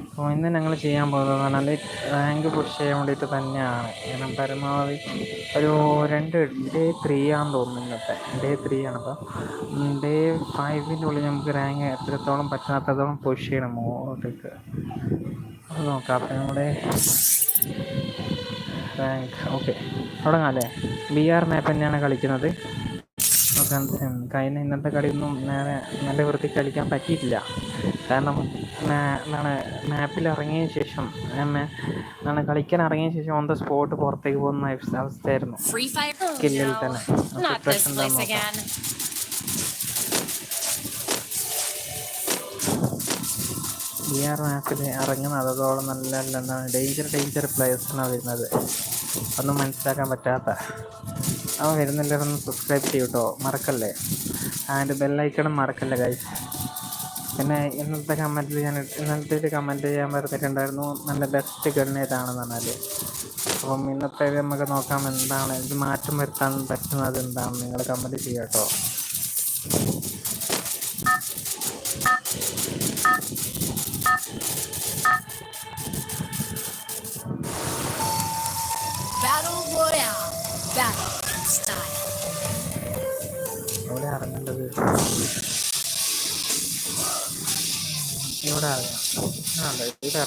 അപ്പോൾ ഇന്ന് ഞങ്ങൾ ചെയ്യാൻ പോകുന്നത് പറഞ്ഞാൽ റാങ്ക് പുഷ് ചെയ്യാൻ വേണ്ടിയിട്ട് തന്നെയാണ്. കാരണം പരമാവധി ഒരു രണ്ട് ഡേ ത്രീ ആണെന്ന് തോന്നുന്നു ഇന്നത്തെ. ഡേ ത്രീ ആണ് അപ്പോൾ ഡേ ഫൈവിന്റെ ഉള്ളിൽ നമുക്ക് റാങ്ക് എത്രത്തോളം പറ്റാത്തത്തോളം പുഷ് ചെയ്യണം മുകളിലേക്ക്. അത് നോക്കാം. അപ്പം നമ്മുടെ റാങ്ക്. ഓക്കെ. തുടങ്ങാം അല്ലേ? ബി ആർ മാപ്പ് തന്നെയാണ് കളിക്കുന്നത്. നോക്കാൻ കഴിഞ്ഞ ഇന്നത്തെ കളിയൊന്നും നേരെ നല്ല വൃത്തി കളിക്കാൻ പറ്റിയിട്ടില്ല. കാരണം എന്താണ് മാപ്പിൽ ഇറങ്ങിയ ശേഷം എന്താണ് കളിക്കാൻ ഇറങ്ങിയ ശേഷം ഓൺ ദ സ്പോട്ട് പുറത്തേക്ക് പോകുന്ന അവസ്ഥ- അവസ്ഥയായിരുന്നു. Free Fire? കില്ലിൽ No, തന്നെ ഡി. ബി ആർ മാപ്പിൽ ഇറങ്ങുന്ന അതോളം നല്ല എന്താണ് ഡേഞ്ചർ ഡേഞ്ചർ പ്ലേയേഴ്സാണ് വരുന്നത്. ഒന്നും മനസ്സിലാക്കാൻ പറ്റാത്ത. അവൻ വരുന്നില്ലെന്ന് സബ്സ്ക്രൈബ് ചെയ്യൂട്ടോ. മറക്കല്ലേ? ആൻഡ് ബെല്ലൈക്കണം മറക്കല്ലേ ഗൈസ് പിന്നെ ഇന്നത്തെ കമന്റിൽ ഞാൻ ഇന്നത്തെ ഒരു കമന്റ് ചെയ്യാൻ പറഞ്ഞിട്ടുണ്ടായിരുന്നു നല്ല ബെസ്റ്റ് ഗൺ ഏതാണെന്ന് പറഞ്ഞാൽ അപ്പം ഇന്നത്തെ നമുക്ക് നോക്കാം എന്താണ് ഇത് മാറ്റം വരുത്താൻ പറ്റുന്നത് എന്താണ് നിങ്ങൾ കമന്റ് ചെയ്യാം കേട്ടോ Battle Royale. Battle style. എവിടെ ഇറങ്ങേണ്ടത് Ya? Nah, apa itu हा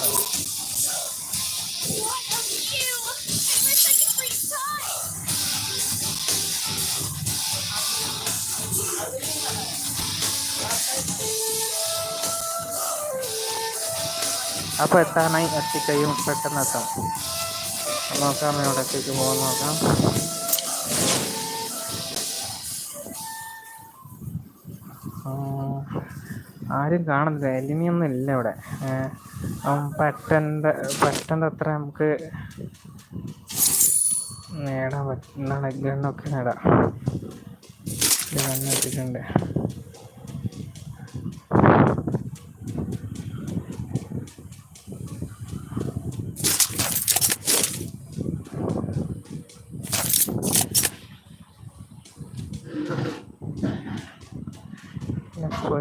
apa arti kayu pekan atau kalau kami udah kayu mau makan oh. ആരും കാണുന്നില്ല എലിമിയൊന്നും ഇല്ല ഇവിടെ. പെട്ടെന്ന് പെട്ടെന്ന് അത്ര നമുക്ക് നേടാൻ പറ്റുന്നതാണ് ഗണ്ണൊക്കെ നേടാം. ഗണ്ണ് വെച്ചിട്ടുണ്ട് എന്റെ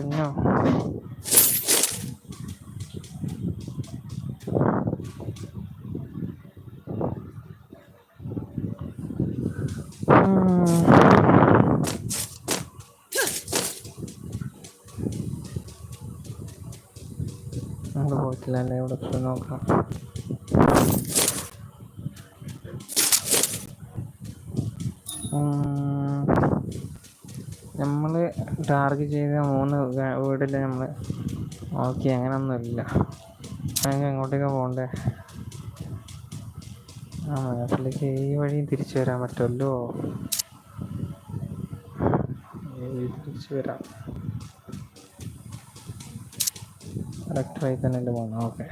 പൊന്നോ. അങ്ങോട്ട് പോയിട്ടില്ല അല്ലേ ഇവിടെ പോയി നോക്കാം നമ്മൾ ടാർഗറ്റ് ചെയ്ത മൂന്ന് വീടിൽ നമ്മൾ ഓക്കെ അങ്ങനൊന്നുമില്ല. ഞങ്ങൾക്ക് എങ്ങോട്ടേക്കാണ് പോകണ്ടേ ആ മാപ്പിലേക്ക് ഈ വഴിയും തിരിച്ചു വരാൻ പറ്റുമല്ലോ തിരിച്ചു വരാം. കറക്റ്റ് വഴി തന്നെ പോകണം ഓക്കെ.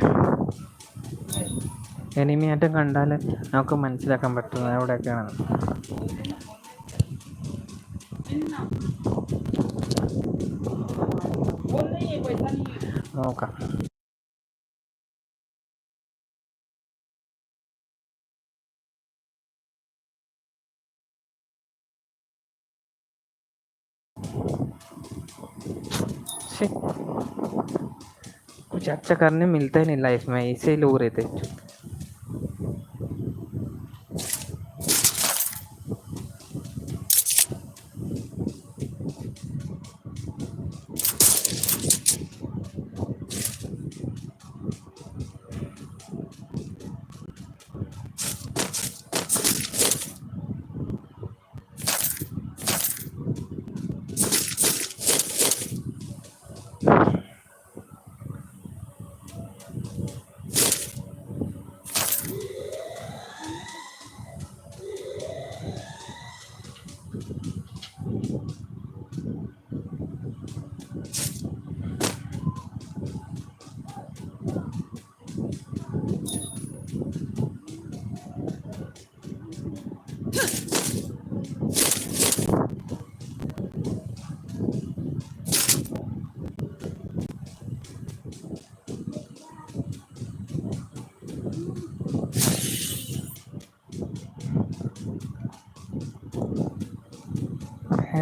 എനിമിയായിട്ടും കണ്ടാൽ നമുക്ക് മനസ്സിലാക്കാൻ പറ്റുന്നത് Okay. कुछ अच्छा करने मिलता ही नहीं लाइफ में ऐसे ही लोग रहते हैं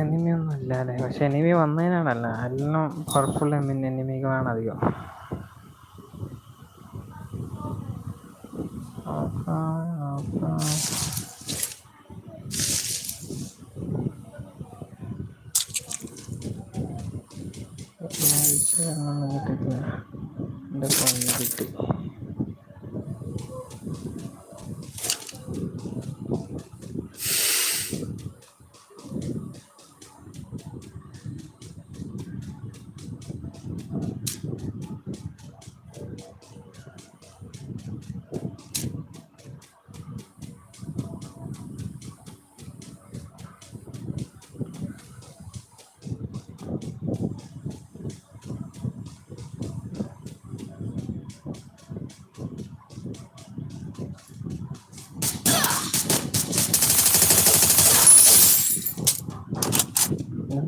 എനിമി ഒന്നും ഇല്ല അല്ലേ പക്ഷെ എനിമി വന്നതിനാണല്ല. എല്ലാം പർപ്പിൾ എമ്മിൻ എനിമികളാണ് അധികം. കിട്ടി.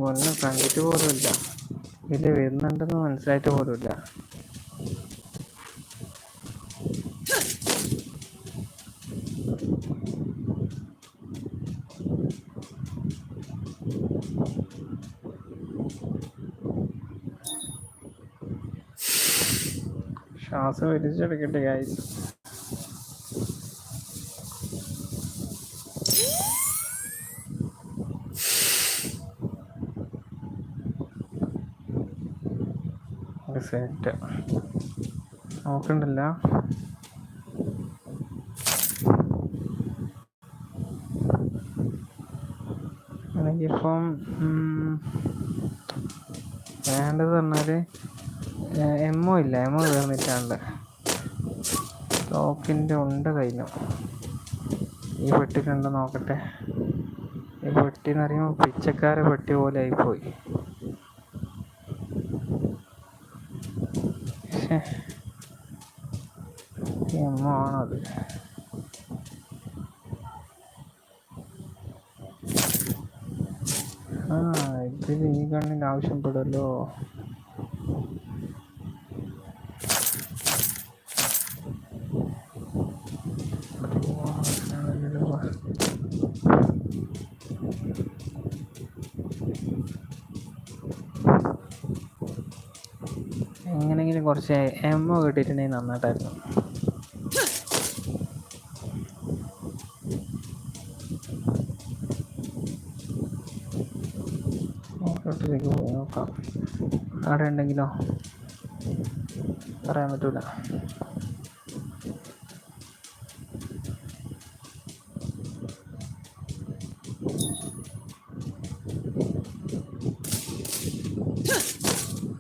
പൊന്നെ കണ്ടിട്ട് പോലുമില്ല. ഇതിൽ വരുന്നുണ്ടെന്ന് മനസ്സിലായിട്ട് പോലുമില്ല. ശ്വാസം വലിച്ചെടുക്കട്ടെ കാര്യം. നോക്കണ്ടല്ല. എനിക്കിപ്പം വേണ്ടത് പറഞ്ഞാൽ എമ്മോ ഇല്ല. എമ്മോ തീർന്നിട്ടാണ്ട് ടോക്കിന്റെ ഉണ്ട് കഴിഞ്ഞു. ഈ പെട്ടിക്കുണ്ടോ നോക്കട്ടെ. ഈ പെട്ടി എന്ന് പറയുമ്പോൾ പിച്ചക്കാരെ പെട്ടി പോലെ ആയിപ്പോയി. എമ്മോ അത് ആ ഇതിൽ ഈ കണ്ണിന്റെ ആവശ്യപ്പെടുമല്ലോ. എങ്ങനെങ്കിലും കുറച്ച് എമ്മോ കിട്ടിയിട്ടുണ്ടെങ്കിൽ നന്നായിട്ടായിരുന്നു. ഓട്ടോട്ടിലേക്ക് പോയി നോക്കാം. അവിടെ ഉണ്ടെങ്കിലോ? പറയാൻ പറ്റൂല.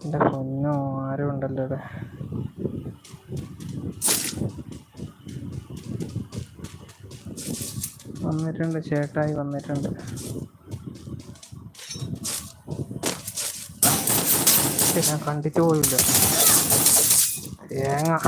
എന്റെ പൊന്നോ ആരും ഉണ്ടല്ലോ ഇവിടെ. വന്നിട്ടുണ്ട് ചേട്ടായി വന്നിട്ടുണ്ട്. ഞാൻ കണ്ടിട്ട് പോയില്ല. തേങ്ങ.